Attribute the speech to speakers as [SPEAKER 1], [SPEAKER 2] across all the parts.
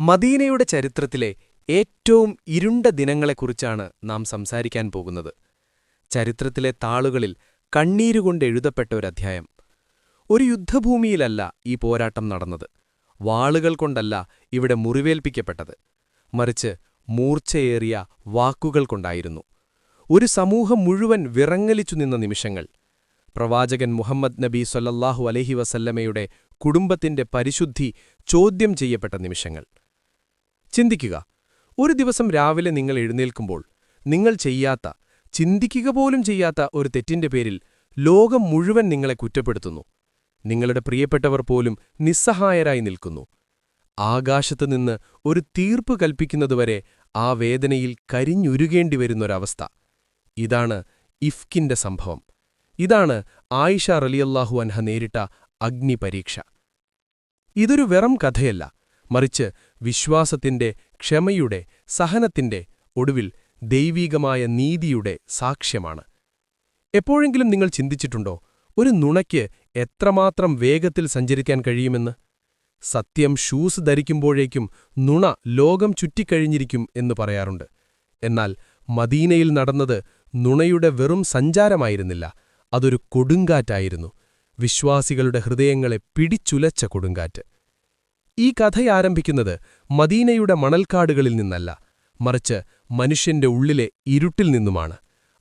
[SPEAKER 1] മദീനയുടെ ചരിത്രത്തിലെ ഏറ്റവും ഇരുണ്ട ദിനങ്ങളെക്കുറിച്ചാണ് നാം സംസാരിക്കാൻ പോകുന്നത്. ചരിത്രത്തിലെ താളുകളിൽ കണ്ണീരുകൊണ്ട് എഴുതപ്പെട്ട ഒരധ്യായം. ഒരു യുദ്ധഭൂമിയിലല്ല ഈ പോരാട്ടം നടന്നത്. വാളുകൾ കൊണ്ടല്ല ഇവിടെ മുറിവേൽപ്പിക്കപ്പെട്ടത്. മറിച്ച് മൂർച്ചയേറിയ വാക്കുകൾ കൊണ്ടായിരുന്നു. ഒരു സമൂഹം മുഴുവൻ വിറങ്ങലിച്ചു നിന്ന നിമിഷങ്ങൾ. പ്രവാചകൻ മുഹമ്മദ് നബി സൊല്ലാഹു അലഹി വസല്ലമയുടെ കുടുംബത്തിന്റെ പരിശുദ്ധി ചോദ്യം ചെയ്യപ്പെട്ട നിമിഷങ്ങൾ. ചിന്തിക്കുക. ഒരു ദിവസം രാവിലെ നിങ്ങൾ എഴുന്നേൽക്കുമ്പോൾ നിങ്ങൾ ചെയ്യാത്ത ചിന്തിക്കുക പോലും ചെയ്യാത്ത ഒരു തെറ്റിന്റെ പേരിൽ ലോകം മുഴുവൻ നിങ്ങളെ കുറ്റപ്പെടുത്തുന്നു. നിങ്ങളുടെ പ്രിയപ്പെട്ടവർ പോലും നിസ്സഹായരായി നിൽക്കുന്നു. ആകാശത്തുനിന്ന് ഒരു തീർപ്പ് കൽപ്പിക്കുന്നതുവരെ ആ വേദനയിൽ കരിഞ്ഞുരുകേണ്ടി വരുന്നൊരവസ്ഥ ഇതാണ് ഇഫ്കിന്റെ സംഭവം. ഇതാണ് ആയിഷ റലിയല്ലാഹു അൻഹ നേരിട്ട അഗ്നിപരീക്ഷ. ഇതൊരു വെറും കഥയല്ല. മറിച്ച് വിശ്വാസത്തിന്റെ ക്ഷമയുടെ സഹനത്തിന്റെ ഒടുവിൽ ദൈവീകമായ നീതിയുടെ സാക്ഷ്യമാണ്. എപ്പോഴെങ്കിലും നിങ്ങൾ ചിന്തിച്ചിട്ടുണ്ടോ ഒരു നുണയ്ക്ക് എത്രമാത്രം വേഗത്തിൽ സഞ്ചരിക്കാൻ കഴിയുമെന്ന്? സത്യം ഷൂസ് ധരിക്കുമ്പോഴേക്കും നുണ ലോകം ചുറ്റിക്കഴിഞ്ഞിരിക്കും എന്ന് പറയാറുണ്ട്. എന്നാൽ മദീനയിൽ നടന്നത് നുണയുടെ വെറും സഞ്ചാരമായിരുന്നില്ല അതൊരു കൊടുങ്കാറ്റായിരുന്നു. വിശ്വാസികളുടെ ഹൃദയങ്ങളെ പിടിച്ചുലച്ച കൊടുങ്കാറ്റ്. ഈ കഥയാരംഭിക്കുന്നത് മദീനയുടെ മണൽക്കാടുകളിൽ നിന്നല്ല മറിച്ച് മനുഷ്യന്റെ ഉള്ളിലെ ഇരുട്ടിൽ നിന്നുമാണ്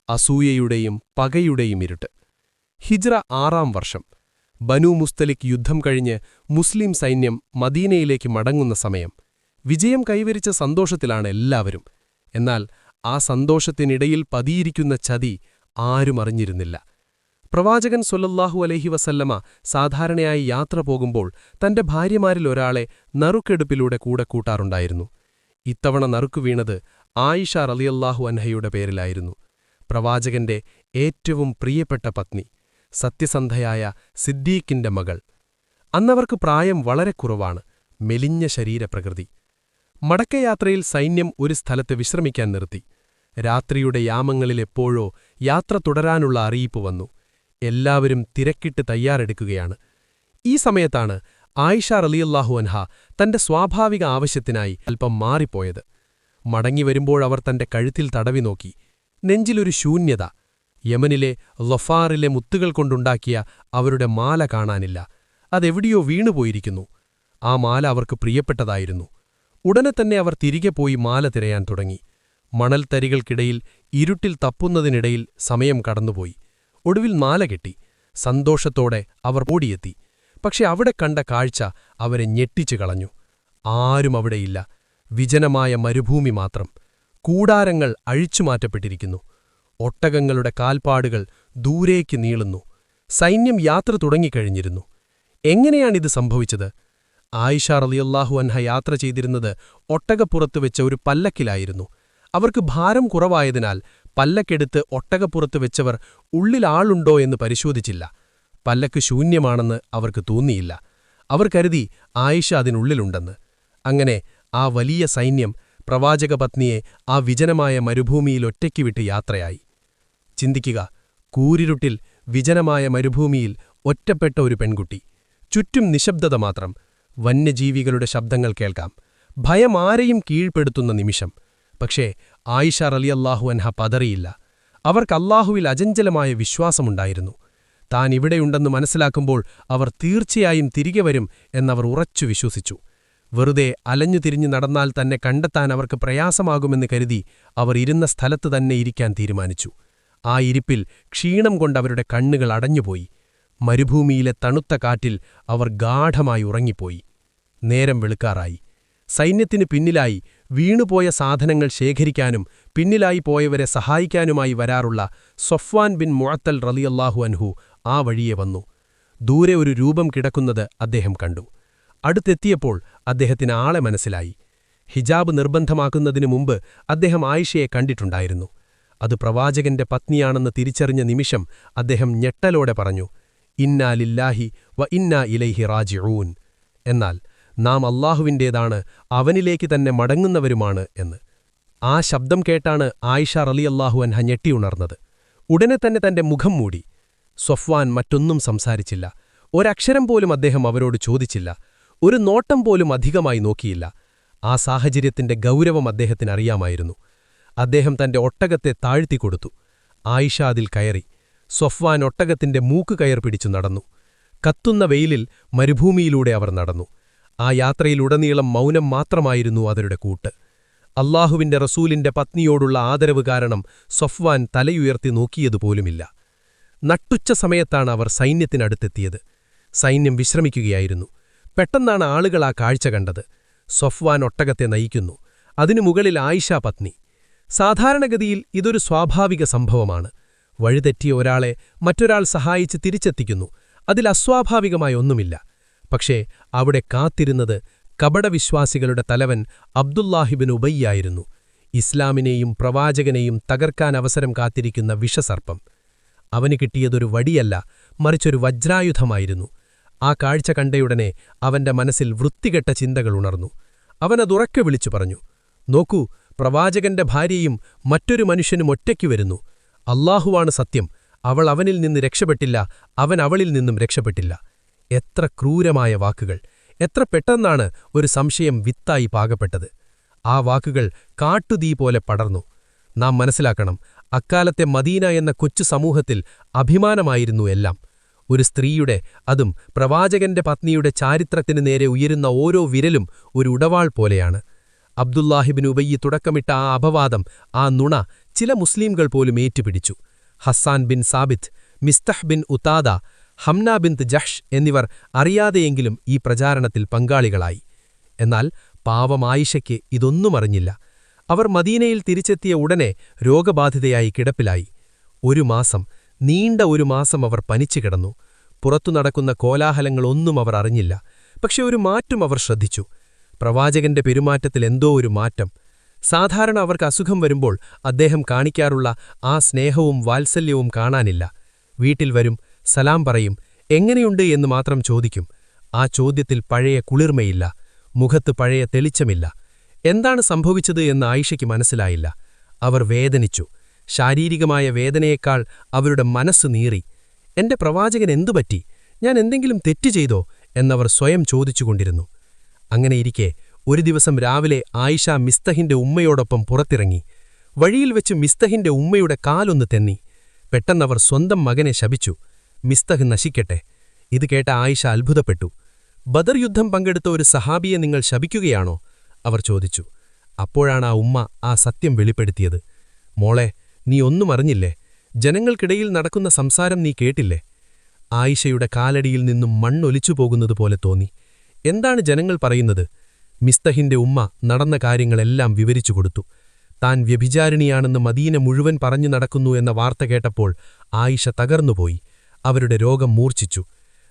[SPEAKER 1] അസൂയയുടെയും പകയുടെയും ഇരുട്ട്. ഹിജ്ര ആറാം വർഷം. ബനു മുസ്തലിക് യുദ്ധം കഴിഞ്ഞ് മുസ്ലിം സൈന്യം മദീനയിലേക്ക് മടങ്ങുന്ന സമയം. വിജയം കൈവരിച്ച സന്തോഷത്തിലാണ് എല്ലാവരും. എന്നാൽ ആ സന്തോഷത്തിനിടയിൽ പതിയിരിക്കുന്ന ചതി ആരും അറിഞ്ഞിരുന്നില്ല. പ്രവാചകൻ സൊല്ലല്ലാഹു അലഹി വസല്ലമ സാധാരണയായി യാത്ര പോകുമ്പോൾ തന്റെ ഭാര്യമാരിൽ ഒരാളെ നറുക്കെടുപ്പിലൂടെ കൂടെ കൂട്ടാറുണ്ടായിരുന്നു. ഇത്തവണ നറുക്കു വീണത് ആയിഷ റലിയല്ലാഹു അൻഹയുടെ പേരിലായിരുന്നു. പ്രവാചകന്റെ ഏറ്റവും പ്രിയപ്പെട്ട പത്നി സത്യസന്ധയായ സിദ്ദീഖിന്റെ മകൾ. അന്നവർക്ക് പ്രായം വളരെ കുറവാണ് മെലിഞ്ഞ ശരീരപ്രകൃതി. മടക്കയാത്രയിൽ സൈന്യം ഒരു സ്ഥലത്ത് വിശ്രമിക്കാൻ നിർത്തി. രാത്രിയുടെ യാമങ്ങളിലെപ്പോഴോ യാത്ര തുടരാനുള്ള അറിയിപ്പ് വന്നു. എല്ലാവരും തിരക്കിട്ട് തയ്യാറെടുക്കുകയാണ്. ഈ സമയത്താണ് ആയിഷ റലിയല്ലാഹു അൻഹ തന്റെ സ്വാഭാവിക ആവശ്യത്തിനായി അല്പം മാറിപ്പോയത്. മടങ്ങിവരുമ്പോഴവർ തന്റെ കഴുത്തിൽ തടവി നോക്കി. നെഞ്ചിലൊരു ശൂന്യത. യമനിലെ ലൊഫാറിലെ മുത്തുകൾ കൊണ്ടുണ്ടാക്കിയ അവരുടെ മാല കാണാനില്ല. അതെവിടെയോ വീണുപോയിരിക്കുന്നു ആ മാല അവർക്ക് പ്രിയപ്പെട്ടതായിരുന്നു. ഉടനെ തന്നെ അവർ തിരികെ പോയി മാല തിരയാൻ തുടങ്ങി. മണൽത്തരികൾക്കിടയിൽ ഇരുട്ടിൽ തപ്പുന്നതിനിടയിൽ സമയം കടന്നുപോയി. ഒടുവിൽ മാല കെട്ടി. സന്തോഷത്തോടെ അവർ ഓടിയെത്തി. പക്ഷെ അവിടെ കണ്ട കാഴ്ച അവരെ ഞെട്ടിച്ചു കളഞ്ഞു. ആരും അവിടെയില്ല വിജനമായ മരുഭൂമി മാത്രം. കൂടാരങ്ങൾ അഴിച്ചുമാറ്റപ്പെട്ടിരിക്കുന്നു ഒട്ടകങ്ങളുടെ കാൽപ്പാടുകൾ ദൂരേക്ക് നീളുന്നു. സൈന്യം യാത്ര തുടങ്ങിക്കഴിഞ്ഞിരുന്നു. എങ്ങനെയാണിത് സംഭവിച്ചത്? ആയിഷ റലിയല്ലാഹു അൻഹ യാത്ര ചെയ്തിരുന്നത് ഒട്ടകപ്പുറത്ത് വെച്ച ഒരു പല്ലക്കിലായിരുന്നു. അവർക്ക് ഭാരം കുറവായതിനാൽ പല്ലക്കെടുത്ത് ഒട്ടകപ്പുറത്ത് വെച്ചവർ ഉള്ളിലാളുണ്ടോ എന്ന് പരിശോധിച്ചില്ല. പല്ലക്ക് ശൂന്യമാണെന്ന് അവർക്ക് തോന്നിയില്ല. അവർ കരുതി ആയിഷ അതിനുള്ളിലുണ്ടെന്ന്. അങ്ങനെ ആ വലിയ സൈന്യം പ്രവാചകപത്നിയെ ആ വിജനമായ മരുഭൂമിയിൽ ഒറ്റയ്ക്ക് വിട്ട് യാത്രയായി. ചിന്തിക്കുക കൂരിരുട്ടിൽ വിജനമായ മരുഭൂമിയിൽ ഒറ്റപ്പെട്ട ഒരു പെൺകുട്ടി. ചുറ്റും നിശബ്ദത മാത്രം. വന്യജീവികളുടെ ശബ്ദങ്ങൾ കേൾക്കാം. ഭയം ആരെയും കീഴ്പ്പെടുത്തുന്ന നിമിഷം. പക്ഷേ ആയിഷ റലിയല്ലാഹു അൻഹ പതറിയില്ല. അവർക്ക് അല്ലാഹുവിൽ അജഞ്ചലമായ വിശ്വാസമുണ്ടായിരുന്നു. താൻ ഇവിടെയുണ്ടെന്ന് മനസ്സിലാക്കുമ്പോൾ അവർ തീർച്ചയായും തിരികെ വരും എന്നവർ ഉറച്ചു വിശ്വസിച്ചു. വെറുതെ അലഞ്ഞു തിരിഞ്ഞു നടന്നാൽ തന്നെ കണ്ടെത്താൻ അവർക്ക് പ്രയാസമാകുമെന്ന് കരുതി അവർ ഇരുന്ന സ്ഥലത്ത് തന്നെ ഇരിക്കാൻ തീരുമാനിച്ചു. ആ ഇരിപ്പിൽ ക്ഷീണം കൊണ്ടവരുടെ കണ്ണുകൾ അടഞ്ഞുപോയി. മരുഭൂമിയിലെ തണുത്ത കാറ്റിൽ അവർ ഗാഠമായി ഉറങ്ങിപ്പോയി. നേരം വെളുക്കാറായി. സൈന്യത്തിന് പിന്നിലായി വീണുപോയ സാധനങ്ങൾ ശേഖരിക്കാനും പിന്നിലായി പോയവരെ സഹായിക്കാനുമായി വരാറുള്ള സൊഫ്വാൻ ബിൻ മുഅത്തൽ റലിയല്ലാഹു അൻഹു ആ വഴിയെ വന്നു. ദൂരെ ഒരു രൂപം കിടക്കുന്നത് അദ്ദേഹം കണ്ടു. അടുത്തെത്തിയപ്പോൾ അദ്ദേഹത്തിന് ആളെ മനസ്സിലായി. ഹിജാബ് നിർബന്ധമാക്കുന്നതിനു മുമ്പ് അദ്ദേഹം ആയിഷയെ കണ്ടിട്ടുണ്ടായിരുന്നു. അത് പ്രവാചകന്റെ പത്നിയാണെന്ന് തിരിച്ചറിഞ്ഞ നിമിഷം അദ്ദേഹം ഞെട്ടലോടെ പറഞ്ഞു ഇന്നാ ലില്ലാഹി വ ഇന്നാ ഇലൈഹി റാജിഊൻ. എന്നാൽ നാം അള്ളാഹുവിന്റേതാണ് അവനിലേക്ക് തന്നെ മടങ്ങുന്നവരുമാണ് എന്ന്. ആ ശബ്ദം കേട്ടാണ് ആയിഷ റലിയല്ലാഹു അൻഹ ഞെട്ടിയുണർന്നത് ഉടനെ തന്നെ തന്റെ മുഖം മൂടി. സ്വഫ്വാൻ മറ്റൊന്നും സംസാരിച്ചില്ല. ഒരക്ഷരം പോലും അദ്ദേഹം അവരോട് ചോദിച്ചില്ല. ഒരു നോട്ടം പോലും അധികമായി നോക്കിയില്ല.
[SPEAKER 2] ആ സാഹചര്യത്തിന്റെ ഗൗരവം അദ്ദേഹത്തിന് അറിയാമായിരുന്നു. അദ്ദേഹം തന്റെ ഒട്ടകത്തെ താഴ്ത്തിക്കൊടുത്തു ആയിഷ അതിൽ കയറി. സ്വഫ്വാൻ ഒട്ടകത്തിന്റെ മൂക്ക് കയർ പിടിച്ചു നടന്നു. കത്തുന്ന വെയിലിൽ മരുഭൂമിയിലൂടെ അവർ നടന്നു. ആ യാത്രയിലുടനീളം മൗനം മാത്രമായിരുന്നു അവരുടെ കൂട്ട്. അള്ളാഹുവിന്റെ റസൂലിന്റെ പത്നിയോടുള്ള ആദരവ് കാരണം സൊഫ്വാൻ തലയുയർത്തി നോക്കിയതുപോലുമില്ല. നട്ടുച്ച സമയത്താണ് അവർ സൈന്യത്തിനടുത്തെത്തിയത്. സൈന്യം വിശ്രമിക്കുകയായിരുന്നു. പെട്ടെന്നാണ് ആളുകൾ ആ കാഴ്ച കണ്ടത്. സൊഫ്വാൻ ഒട്ടകത്തെ നയിക്കുന്നു. അതിനു മുകളിൽ ആയിഷ പത്നി. സാധാരണഗതിയിൽ ഇതൊരു സ്വാഭാവിക സംഭവമാണ്. വഴിതെറ്റിയ ഒരാളെ മറ്റൊരാൾ സഹായിച്ച് തിരിച്ചെത്തിക്കുന്നു. അതിൽ അസ്വാഭാവികമായ ഒന്നുമില്ല. പക്ഷേ അവിടെ കാത്തിരുന്നത് കപടവിശ്വാസികളുടെ തലവൻ അബ്ദുല്ലാഹിബിൻ ഉബയ്യായിരുന്നു. ഇസ്ലാമിനെയും പ്രവാചകനെയും തകർക്കാൻ അവസരം കാത്തിരിക്കുന്ന വിഷസർപ്പം. അവന് കിട്ടിയതൊരു വടിയല്ല മറിച്ചൊരു വജ്രായുധമായിരുന്നു. ആ കാഴ്ച കണ്ടയുടനെ അവന്റെ മനസ്സിൽ വൃത്തികെട്ട ചിന്തകൾ ഉണർന്നു. അവനതുറക്കെ വിളിച്ചു പറഞ്ഞു നോക്കൂ പ്രവാചകന്റെ ഭാര്യയും മറ്റൊരു മനുഷ്യനും ഒറ്റയ്ക്ക് വരുന്നു. അള്ളാഹുവാണ് സത്യം. അവൾ അവനിൽ നിന്ന് രക്ഷപ്പെട്ടില്ല അവൻ അവളിൽ നിന്നും രക്ഷപ്പെട്ടില്ല. എത്ര ക്രൂരമായ വാക്കുകൾ എത്ര പെട്ടെന്നാണ് ഒരു സംശയം വിത്തായി പാകപ്പെട്ടത്. ആ വാക്കുകൾ കാട്ടുതീ പോലെ പടർന്നു. നാം മനസ്സിലാക്കണം അക്കാലത്തെ മദീന എന്ന കൊച്ചു സമൂഹത്തിൽ അഭിമാനമായിരുന്നു എല്ലാം. ഒരു സ്ത്രീയുടെ അതും പ്രവാചകന്റെ പത്നിയുടെ ചാരിത്രത്തിനു നേരെ ഉയരുന്ന ഓരോ വിരലും ഒരു ഉടവാൾ പോലെയാണ്. അബ്ദുല്ലാഹിബിൻ ഉബയ്യി തുടക്കമിട്ട ആ അപവാദം ആ നുണ ചില മുസ്ലിംകൾ പോലും ഏറ്റുപിടിച്ചു. Hassan bin Thabit Mistah bin Uthatha Hamna bint Jahsh എന്നിവർ അറിയാതെയെങ്കിലും ഈ പ്രചാരണത്തിൽ പങ്കാളികളായി. എന്നാൽ പാവമായിഷയ്ക്ക് ഇതൊന്നും അറിഞ്ഞില്ല. അവർ മദീനയിൽ തിരിച്ചെത്തിയ ഉടനെ രോഗബാധിതയായി കിടപ്പിലായി. ഒരു മാസം നീണ്ട ഒരു മാസം അവർ പനിച്ചു കിടന്നു. പുറത്തു നടക്കുന്ന കോലാഹലങ്ങളൊന്നും അവർ അറിഞ്ഞില്ല. പക്ഷെ ഒരു മാറ്റം അവർ ശ്രദ്ധിച്ചു. പ്രവാചകന്റെ പെരുമാറ്റത്തിൽ എന്തോ ഒരു മാറ്റം. സാധാരണ അവർക്ക് അസുഖം വരുമ്പോൾ അദ്ദേഹം കാണിക്കാറുള്ള ആ സ്നേഹവും വാത്സല്യവും കാണാനില്ല. വീട്ടിൽ വരും സലാം പറയും എങ്ങനെയുണ്ട് എന്ന് മാത്രം ചോദിക്കും. ആ ചോദ്യത്തിൽ പഴയ കുളിർമയില്ല മുഖത്ത് പഴയ തെളിച്ചമില്ല. എന്താണ് സംഭവിച്ചത് എന്ന് ആയിഷയ്ക്ക് മനസ്സിലായില്ല. അവർ വേദനിച്ചു. ശാരീരികമായ വേദനയേക്കാൾ അവരുടെ മനസ്സ് നീറി. എന്റെ പ്രവാചകൻ എന്തു പറ്റി? ഞാൻ എന്തെങ്കിലും തെറ്റ് ചെയ്തോ? എന്നവർ സ്വയം ചോദിച്ചുകൊണ്ടിരുന്നു. അങ്ങനെയിരിക്കെ ഒരു ദിവസം രാവിലെ ആയിഷ മിസ്തഹിന്റെ ഉമ്മയോടൊപ്പം പുറത്തിറങ്ങി. വഴിയിൽ വെച്ച് മിസ്തഹിന്റെ ഉമ്മയുടെ കാലൊന്ന് തെന്നി. പെട്ടെന്നവർ സ്വന്തം മകനെ ശപിച്ചു. മിസ്തഹ് നശിക്കട്ടെ. ഇത് കേട്ട ആയിഷ അത്ഭുതപ്പെട്ടു. ബദർ യുദ്ധം പങ്കെടുത്ത ഒരു സഹാബിയെ നിങ്ങൾ ശപിക്കുകയാണോ? അവർ ചോദിച്ചു. അപ്പോഴാണ് ആ ഉമ്മ ആ സത്യം വെളിപ്പെടുത്തിയത്. മോളെ നീ ഒന്നും അറിഞ്ഞില്ലേ? ജനങ്ങൾക്കിടയിൽ നടക്കുന്ന സംസാരം നീ കേട്ടില്ലേ? ആയിഷയുടെ കാലടിയിൽ നിന്നും മണ്ണൊലിച്ചു പോകുന്നത് പോലെ തോന്നി. എന്താണ് ജനങ്ങൾ പറയുന്നത്? മിസ്തഹിന്റെ ഉമ്മ നടന്ന കാര്യങ്ങളെല്ലാം വിവരിച്ചു കൊടുത്തു. താൻ വ്യഭിചാരിണിയാണെന്ന് മദീന മുഴുവൻ പറഞ്ഞു നടക്കുന്നു എന്ന വാർത്ത കേട്ടപ്പോൾ ആയിഷ തകർന്നുപോയി. അവരുടെ രോഗം മൂർച്ഛിച്ചു.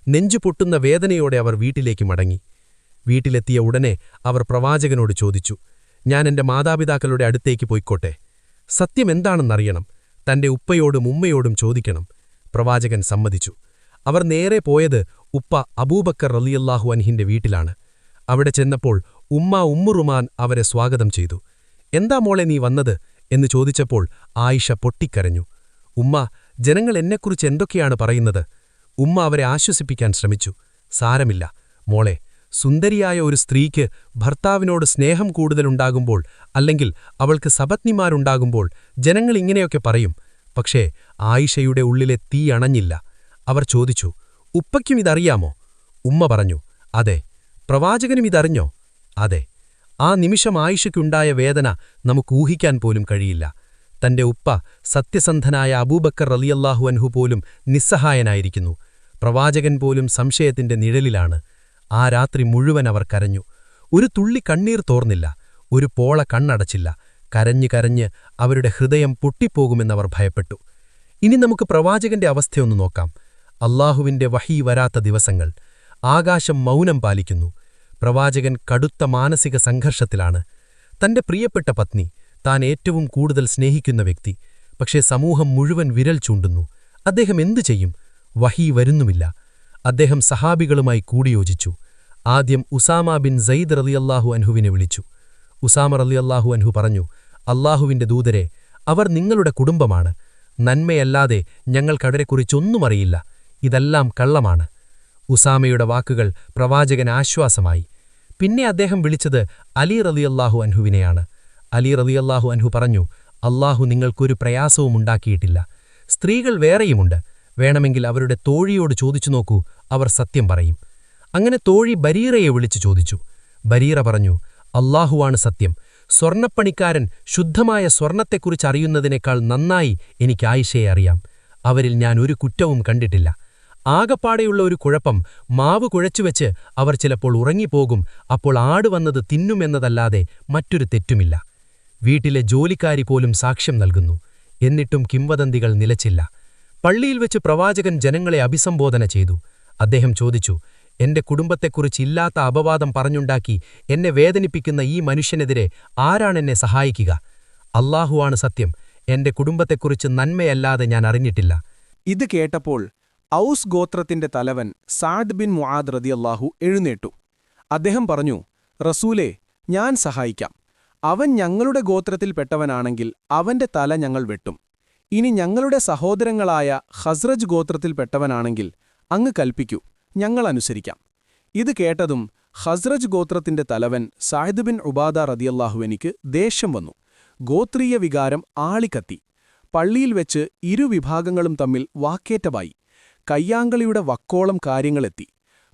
[SPEAKER 2] നെഞ്ചു പൊട്ടുന്ന വേദനയോടെ അവർ വീട്ടിലേക്ക് മടങ്ങി. വീട്ടിലെത്തിയ ഉടനെ അവർ പ്രവാചകനോട് ചോദിച്ചു ഞാൻ എന്റെ മാതാപിതാക്കളുടെ അടുത്തേക്ക് പോയിക്കോട്ടെ. സത്യം എന്താണെന്നറിയണം. തന്റെ ഉപ്പയോടും ഉമ്മയോടും ചോദിക്കണം. പ്രവാചകൻ സമ്മതിച്ചു. അവർ നേരെ പോയത് ഉപ്പ അബൂബക്കർ റലിയല്ലാഹു അൻഹിന്റെ വീട്ടിലാണ്. അവിടെ ചെന്നപ്പോൾ ഉമ്മ ഉമ്മുറുമാൻ അവരെ സ്വാഗതം ചെയ്തു. എന്താ മോളെ നീ വന്നത്? എന്ന് ചോദിച്ചപ്പോൾ ആയിഷ പൊട്ടിക്കരഞ്ഞു. ഉമ്മ ജനങ്ങൾ എന്നെക്കുറിച്ച് എന്തൊക്കെയാണ് പറയുന്നത്? ഉമ്മ അവരെ ആശ്വസിപ്പിക്കാൻ ശ്രമിച്ചു. സാരമില്ല. മോളെ സുന്ദരിയായ ഒരു സ്ത്രീക്ക് ഭർത്താവിനോട് സ്നേഹം കൂടുതലുണ്ടാകുമ്പോൾ അല്ലെങ്കിൽ അവൾക്ക് സപത്നിമാരുണ്ടാകുമ്പോൾ ജനങ്ങൾ ഇങ്ങനെയൊക്കെ പറയും. പക്ഷേ ആയിഷയുടെ ഉള്ളിലെ തീ അണഞ്ഞില്ല. അവർ ചോദിച്ചു ഉപ്പയ്ക്കും ഇതറിയാമോ? ഉമ്മ പറഞ്ഞു അതെ. പ്രവാചകനും ഇതറിഞ്ഞോ? അതെ. ആ നിമിഷം ആയിഷയ്ക്കുണ്ടായ വേദന നമുക്ക് ഊഹിക്കാൻ പോലും കഴിയില്ല. തന്റെ ഉപ്പ സത്യസന്ധനായ അബൂബക്കർ റലിയല്ലാഹു അൻഹു പോലും നിസ്സഹായനായിരിക്കുന്നു. പ്രവാചകൻ പോലും സംശയത്തിന്റെ നിഴലിലാണ്. ആ രാത്രി മുഴുവൻ അവർ കരഞ്ഞു. ഒരു തുള്ളി കണ്ണീർ തോർന്നില്ല. ഒരു പോള കണ്ണടച്ചില്ല. കരഞ്ഞു കരഞ്ഞ് അവരുടെ ഹൃദയം പൊട്ടിപ്പോകുമെന്നവർ ഭയപ്പെട്ടു. ഇനി നമുക്ക് പ്രവാചകന്റെ അവസ്ഥയൊന്ന് നോക്കാം. അള്ളാഹുവിന്റെ വഹി വരാത്ത ദിവസങ്ങൾ. ആകാശം മൗനം പാലിക്കുന്നു. പ്രവാചകൻ കടുത്ത മാനസിക സംഘർഷത്തിലാണ്. തന്റെ പ്രിയപ്പെട്ട പത്നി താൻ ഏറ്റവും കൂടുതൽ സ്നേഹിക്കുന്ന വ്യക്തി. പക്ഷേ സമൂഹം മുഴുവൻ വിരൽ ചൂണ്ടുന്നു. അദ്ദേഹം എന്തു ചെയ്യും? വഹി വരുന്നുമില്ല. അദ്ദേഹം സഹാബികളുമായി കൂടിയോജിച്ചു. ആദ്യം ഉസാമ ബിൻ സയ്ദ് റലിയല്ലാഹു അൻഹുവിനെ വിളിച്ചു. ഉസാമ റലിയല്ലാഹു അൻഹു പറഞ്ഞു അള്ളാഹുവിന്റെ ദൂതരെ അവർ നിങ്ങളുടെ കുടുംബമാണ്. നന്മയല്ലാതെ ഞങ്ങൾക്കവരെക്കുറിച്ചൊന്നും അറിയില്ല. ഇതെല്ലാം കള്ളമാണ്. ഉസാമയുടെ വാക്കുകൾ പ്രവാചകൻ ആശ്വാസമായി. പിന്നെ അദ്ദേഹം വിളിച്ചത് അലി റലിയല്ലാഹു അൻഹുവിനെയാണ്. അലി റളിയല്ലാഹു അൻഹു പറഞ്ഞു അള്ളാഹു നിങ്ങൾക്കൊരു പ്രയാസവും ഉണ്ടാക്കിയിട്ടില്ല. സ്ത്രീകൾ വേറെയുമുണ്ട്. വേണമെങ്കിൽ അവരുടെ തോഴിയോട് ചോദിച്ചു നോക്കൂ അവർ സത്യം പറയും. അങ്ങനെ തോഴി ബരീറയെ വിളിച്ചു ചോദിച്ചു. ബരീറ പറഞ്ഞു അള്ളാഹുവാണ് സത്യം. സ്വർണപ്പണിക്കാരൻ ശുദ്ധമായ സ്വർണത്തെക്കുറിച്ച് അറിയുന്നതിനേക്കാൾ നന്നായി എനിക്ക് ആയിഷയെ അറിയാം. അവരിൽ ഞാൻ ഒരു കുറ്റവും കണ്ടിട്ടില്ല. ആകപ്പാടെയുള്ള ഒരു കുഴപ്പം മാവ് കുഴച്ചുവെച്ച് അവർ ചിലപ്പോൾ ഉറങ്ങിപ്പോകും അപ്പോൾ ആട് വന്നത് തിന്നുമെന്നതല്ലാതെ മറ്റൊരു തെറ്റുമില്ല. വീട്ടിലെ ജോലിക്കാരി പോലും സാക്ഷ്യം നൽകുന്നു. എന്നിട്ടും കിംവദന്തികൾ നിലച്ചില്ല. പള്ളിയിൽ വെച്ച് പ്രവാചകൻ ജനങ്ങളെ അഭിസംബോധന ചെയ്തു. അദ്ദേഹം ചോദിച്ചു എന്റെ കുടുംബത്തെക്കുറിച്ച് ഇല്ലാത്ത അപവാദം പറഞ്ഞുണ്ടാക്കി എന്നെ വേദനിപ്പിക്കുന്ന ഈ മനുഷ്യനെതിരെ ആരാണെന്നെ സഹായിക്കുക? അള്ളാഹുവാണ് സത്യം. എന്റെ കുടുംബത്തെക്കുറിച്ച് നന്മയല്ലാതെ ഞാൻ അറിഞ്ഞിട്ടില്ല.
[SPEAKER 1] ഇത് കേട്ടപ്പോൾ ഔസ് ഗോത്രത്തിന്റെ തലവൻ സാദ് ബിൻ മുആദ് റതിയല്ലാഹു എഴുന്നേറ്റു. അദ്ദേഹം പറഞ്ഞു റസൂലേ ഞാൻ സഹായിക്കാം. അവൻ ഞങ്ങളുടെ ഗോത്രത്തിൽപ്പെട്ടവനാണെങ്കിൽ അവന്റെ തല ഞങ്ങൾ വെട്ടും. ഇനി ഞങ്ങളുടെ സഹോദരങ്ങളായ ഹസ്രജ് ഗോത്രത്തിൽപ്പെട്ടവനാണെങ്കിൽ അങ്ങ് കൽപ്പിക്കൂ ഞങ്ങൾ അനുസരിക്കാം. ഇത് കേട്ടതും ഹസ്രജ് ഗോത്രത്തിന്റെ തലവൻ സാഹിദ് ബിൻ ഉബാദ റതിയല്ലാഹു എനിക്ക് ദേഷ്യം വന്നു. ഗോത്രീയ വികാരം ആളിക്കത്തി. പള്ളിയിൽ വെച്ച് ഇരുവിഭാഗങ്ങളും തമ്മിൽ വാക്കേറ്റമായി. കയ്യാങ്കളിയുടെ വക്കോളം കാര്യങ്ങളെത്തി.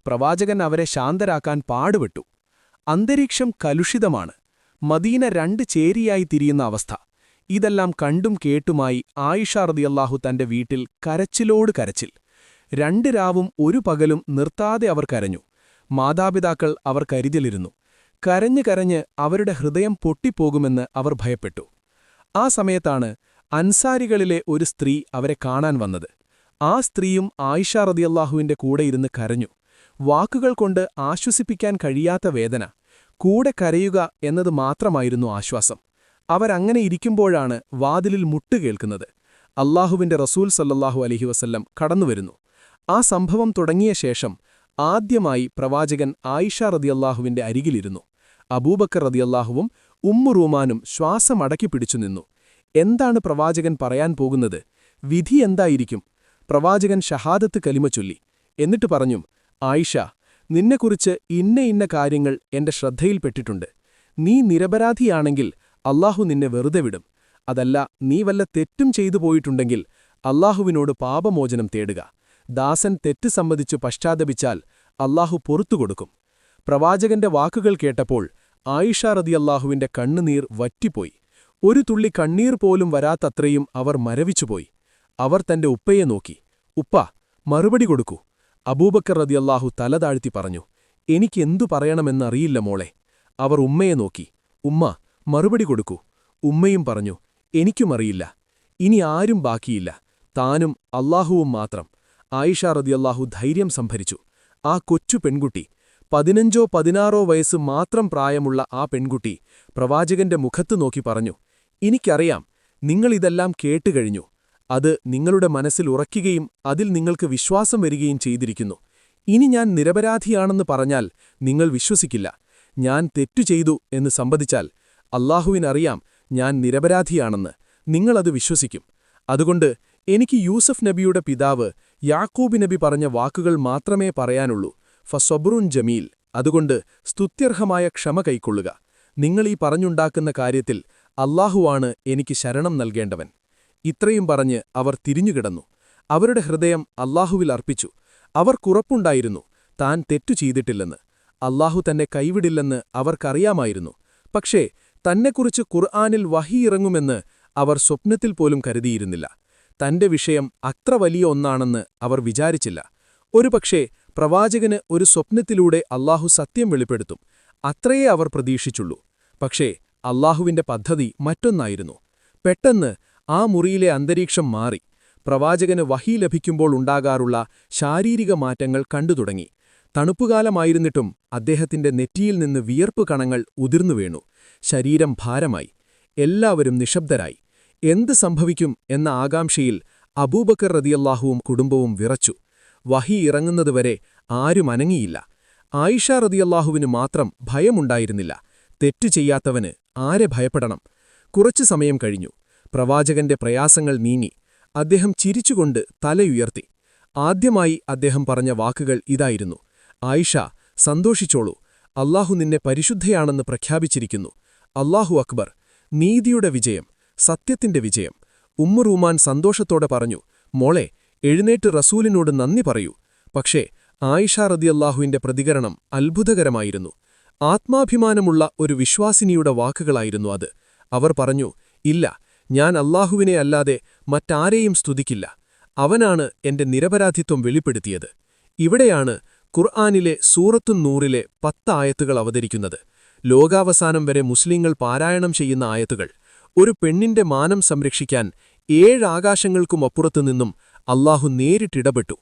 [SPEAKER 1] പ്രവാചകൻ അവരെ ശാന്തരാക്കാൻ പാടുപെട്ടു. അന്തരീക്ഷം കലുഷിതമാണ്. മദീന രണ്ട് ചേരിയായി തിരിയുന്ന അവസ്ഥ. ഇതെല്ലാം കണ്ടും കേട്ടുമായി ആയിഷ റതിയല്ലാഹു തന്റെ വീട്ടിൽ കരച്ചിലോട് കരച്ചിൽ. രണ്ട് രാവും ഒരു പകലും നിർത്താതെ അവർ കരഞ്ഞു. മാതാപിതാക്കൾ അവർ കരുതിലിരുന്നു. കരഞ്ഞു കരഞ്ഞ് അവരുടെ ഹൃദയം പൊട്ടിപ്പോകുമെന്ന് അവർ ഭയപ്പെട്ടു. ആ സമയത്താണ് അൻസാരികളിലെ ഒരു സ്ത്രീ അവരെ കാണാൻ വന്നത്. ആ സ്ത്രീയും ആയിഷ റതിയല്ലാഹുവിന്റെ കൂടെ ഇരുന്ന് കരഞ്ഞു. വാക്കുകൾ കൊണ്ട് ആശ്വസിപ്പിക്കാൻ കഴിയാത്ത വേദന. കൂടെ കരയുക എന്നത് മാത്രമായിരുന്നു ആശ്വാസം. അവരങ്ങനെ ഇരിക്കുമ്പോഴാണ് വാതിലിൽ മുട്ടുകേൾക്കുന്നത് അള്ളാഹുവിന്റെ റസൂൽ സല്ലാഹു അലഹി വസല്ലം കടന്നുവരുന്നു. ആ സംഭവം തുടങ്ങിയ ശേഷം ആദ്യമായി പ്രവാചകൻ ആയിഷ റതിയല്ലാഹുവിന്റെ അരികിലിരുന്നു. അബൂബക്കർ റതിയല്ലാഹുവും ഉമ്മുറൂമാനും ശ്വാസമടക്കി പിടിച്ചു നിന്നു. എന്താണ് പ്രവാചകൻ പറയാൻ പോകുന്നത്? വിധി എന്തായിരിക്കും? പ്രവാചകൻ ഷഹാദത്ത് കലിമ ചൊല്ലി. എന്നിട്ട് പറഞ്ഞു ആയിഷ നിന്നെക്കുറിച്ച് ഇന്ന ഇന്ന കാര്യങ്ങൾ എന്റെ ശ്രദ്ധയിൽപ്പെട്ടിട്ടുണ്ട് നീ നിരപരാധിയാണെങ്കിൽ അള്ളാഹു നിന്നെ വെറുതെ വിടും. അതല്ല നീ വല്ല തെറ്റും ചെയ്തു പോയിട്ടുണ്ടെങ്കിൽ അള്ളാഹുവിനോട് പാപമോചനം തേടുക. ദാസൻ തെറ്റ് സംബന്ധിച്ചു പശ്ചാത്തപിച്ചാൽ അല്ലാഹു പൊറത്തുകൊടുക്കും പ്രവാചകന്റെ വാക്കുകൾ കേട്ടപ്പോൾ ആയിഷ റതിയല്ലാഹുവിന്റെ കണ്ണുനീർ വറ്റിപ്പോയി. ഒരു തുള്ളി കണ്ണീർ പോലും വരാത്തത്രയും അവർ മരവിച്ചുപോയി. അവർ തന്റെ ഉപ്പയെ നോക്കി. ഉപ്പ മറുപടി കൊടുക്കൂ. അബൂബക്കർ റതിയല്ലാഹു തലതാഴ്ത്തി പറഞ്ഞു എനിക്കെന്തു പറയണമെന്നറിയില്ല മോളെ. അവർ ഉമ്മയെ നോക്കി ഉമ്മ മറുപടി കൊടുക്കൂ. ഉമ്മയും പറഞ്ഞു എനിക്കുമറിയില്ല ഇനി ആരും ബാക്കിയില്ല താനും അള്ളാഹുവും മാത്രം. ആയിഷ റതിയല്ലാഹു ധൈര്യം സംഭരിച്ചു ആ കൊച്ചു പെൺകുട്ടി പതിനഞ്ചോ പതിനാറോ വയസ്സ് മാത്രം പ്രായമുള്ള ആ പെൺകുട്ടി പ്രവാചകന്റെ മുഖത്തു നോക്കി പറഞ്ഞു എനിക്കറിയാം നിങ്ങളിതെല്ലാം കേട്ടുകഴിഞ്ഞു അത് നിങ്ങളുടെ മനസ്സിൽ ഉറയ്ക്കുകയും അതിൽ നിങ്ങൾക്ക് വിശ്വാസം വരികയും ചെയ്തിരിക്കുന്നു. ഇനി ഞാൻ നിരപരാധിയാണെന്ന് പറഞ്ഞാൽ നിങ്ങൾ വിശ്വസിക്കില്ല. ഞാൻ തെറ്റു ചെയ്തു എന്ന് സമ്മതിച്ചാൽ അള്ളാഹുവിനറിയാം ഞാൻ നിരപരാധിയാണെന്ന്. നിങ്ങളത് വിശ്വസിക്കും. അതുകൊണ്ട് എനിക്ക് യൂസഫ് നബിയുടെ പിതാവ് യാക്കൂബ് നബി പറഞ്ഞ വാക്കുകൾ മാത്രമേ പറയാനുള്ളൂ. ഫസൊബ്രുൻ ജമീൽ. അതുകൊണ്ട് സ്തുത്യർഹമായ ക്ഷമ കൈക്കൊള്ളുക. നിങ്ങളീ പറഞ്ഞുണ്ടാക്കുന്ന കാര്യത്തിൽ അള്ളാഹുവാണ് എനിക്ക് ശരണം നൽകേണ്ടവൻ. ഇത്രയും പറഞ്ഞ് അവർ തിരിഞ്ഞുകിടന്നു. അവരുടെ ഹൃദയം അള്ളാഹുവിൽ അർപ്പിച്ചു. അവർക്കുറപ്പുണ്ടായിരുന്നു താൻ തെറ്റു ചെയ്തിട്ടില്ലെന്ന്. അള്ളാഹു തന്നെ കൈവിടില്ലെന്ന് അവർക്കറിയാമായിരുന്നു. പക്ഷേ തന്നെക്കുറിച്ച് ഖുർആാനിൽ വഹിയിറങ്ങുമെന്ന് അവർ സ്വപ്നത്തിൽ പോലും കരുതിയിരുന്നില്ല. തന്റെ വിഷയം അത്ര വലിയ ഒന്നാണെന്ന് അവർ വിചാരിച്ചില്ല. ഒരുപക്ഷേ പ്രവാചകന് ഒരു സ്വപ്നത്തിലൂടെ അള്ളാഹു സത്യം വെളിപ്പെടുത്തും. അത്രയേ അവർ പ്രതീക്ഷിച്ചുള്ളൂ. പക്ഷേ അള്ളാഹുവിന്റെ പദ്ധതി മറ്റൊന്നായിരുന്നു. പെട്ടെന്ന് ആ മുറിയിലെ അന്തരീക്ഷം മാറി. പ്രവാചകന് വഹി ലഭിക്കുമ്പോൾ ഉണ്ടാകാറുള്ള ശാരീരിക മാറ്റങ്ങൾ കണ്ടുതുടങ്ങി തണുപ്പുകാലമായിരുന്നിട്ടും അദ്ദേഹത്തിന്റെ നെറ്റിയിൽ നിന്ന് വിയർപ്പ് കണങ്ങൾ ഉതിർന്നു വീണു. ശരീരം ഭാരമായി. എല്ലാവരും നിശബ്ദരായി. എന്ത് സംഭവിക്കും എന്ന ആകാംക്ഷയിൽ അബൂബക്കർ റതിയല്ലാഹുവും കുടുംബവും വിറച്ചു. വഹി ഇറങ്ങുന്നതുവരെ ആരും അനങ്ങിയില്ല. ആയിഷ റതിയല്ലാഹുവിന് മാത്രം ഭയമുണ്ടായിരുന്നില്ല. തെറ്റു ചെയ്യാത്തവന് ആരെ ഭയപ്പെടണം? കുറച്ചു സമയം കഴിഞ്ഞു. പ്രവാചകന്റെ പ്രയാസങ്ങൾ നീങ്ങി. അദ്ദേഹം ചിരിച്ചുകൊണ്ട് തലയുയർത്തി. ആദ്യമായി അദ്ദേഹം പറഞ്ഞ വാക്കുകൾ ഇതായിരുന്നു. ആയിഷ സന്തോഷിച്ചോളൂ.
[SPEAKER 3] അല്ലാഹു നിന്നെ പരിശുദ്ധയാണെന്ന് പ്രഖ്യാപിച്ചിരിക്കുന്നു. അല്ലാഹു അക്ബർ നീതിയുടെ വിജയം സത്യത്തിന്റെ വിജയം. ഉമ്മുറൂമാൻ സന്തോഷത്തോടെ പറഞ്ഞു മോളെ എഴുന്നേറ്റ് റസൂലിനോട് നന്ദി പറയൂ. പക്ഷേ ആയിഷ റതിയല്ലാഹുവിന്റെ പ്രതികരണം അത്ഭുതകരമായിരുന്നു. ആത്മാഭിമാനമുള്ള ഒരു വിശ്വാസിനിയുടെ വാക്കുകളായിരുന്നു അത്. അവർ പറഞ്ഞു ഇല്ല ഞാൻ അല്ലാഹുവിനെ അല്ലാതെ മറ്റാരെയും സ്തുതിക്കില്ല. അവനാണ് എന്റെ നിരപരാധിത്വം വെളിപ്പെടുത്തിയത്. ഇവിടെയാണ് ഖുർആാനിലെ സൂറത്തു നൂറിലെ പത്ത് ആയത്തുകൾ അവതരിക്കുന്നത്. ലോകാവസാനം വരെ മുസ്ലിങ്ങൾ പാരായണം ചെയ്യുന്ന ആയത്തുകൾ. ഒരു പെണ്ണിന്റെ മാനം സംരക്ഷിക്കാൻ ഏഴാകാശങ്ങൾക്കുമപ്പുറത്തുനിന്നും അല്ലാഹു നേരിട്ടിടപെട്ടു.